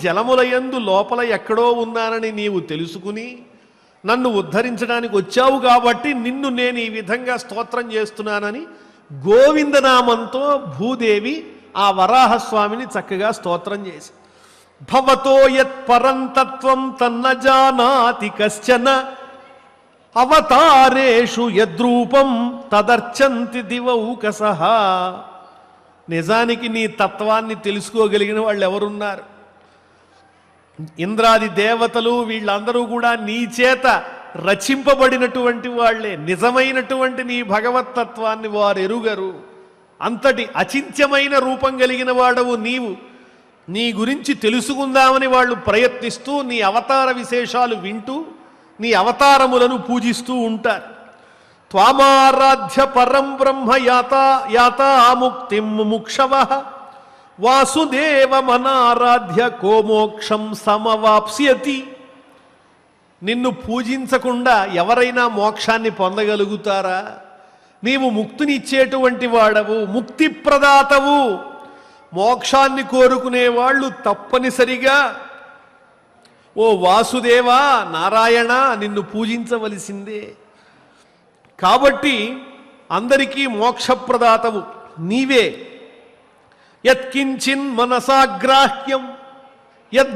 జలములయందు లోపల ఎక్కడో ఉన్నానని నీవు తెలుసుకుని నన్ను ఉద్ధరించడానికి వచ్చావు కాబట్టి నిన్ను నేను ఈ విధంగా స్తోత్రం చేస్తున్నానని గోవిందనామంతో భూదేవి ఆ వరాహస్వామిని చక్కగా స్తోత్రం చేసి భవతో యత్ పరంతత్వం తన్న జానాతి కశ్చన అవతారేషు యద్రూపం తదర్చంతి దివౌకసహ నిజానికి నీ తత్వాన్ని తెలుసుకోగలిగిన వాళ్ళు ఎవరున్నారు ఇంద్రాది దేవతలు వీళ్ళందరూ కూడా నీ చేత రచింపబడినటువంటి వాళ్ళే. నిజమైనటువంటి నీ భగవత్తత్వాన్ని వారు ఎరుగరు అంతటి అచింత్యమైన రూపం కలిగిన వాడవు నీవు. నీ గురించి తెలుసుకుందామని వాళ్ళు ప్రయత్నిస్తూ నీ అవతార విశేషాలు వింటూ నీ అవతారములను పూజిస్తూ ఉంటారు. త్వామారాధ్య పరం బ్రహ్మ యాత యాత ముక్తిం ముక్షవ వాసుదేవమనారాధ్య కోమోక్షం సమవాప్స్యతి. నిన్ను పూజించకుండా ఎవరైనా మోక్షాన్ని పొందగలుగుతారా? నీవు ముక్తినిచ్చేటువంటి వాడవు ముక్తి ప్రదాతవు మోక్షాన్ని కోరుకునే వాళ్ళు తప్పనిసరిగా ఓ వాసుదేవా నారాయణ నిన్ను పూజించవలసిందే. కాబట్టి అందరికీ మోక్షప్రదాతవు నీవే. యత్కించిన్ మనసాగ్రాహ్యం. యద్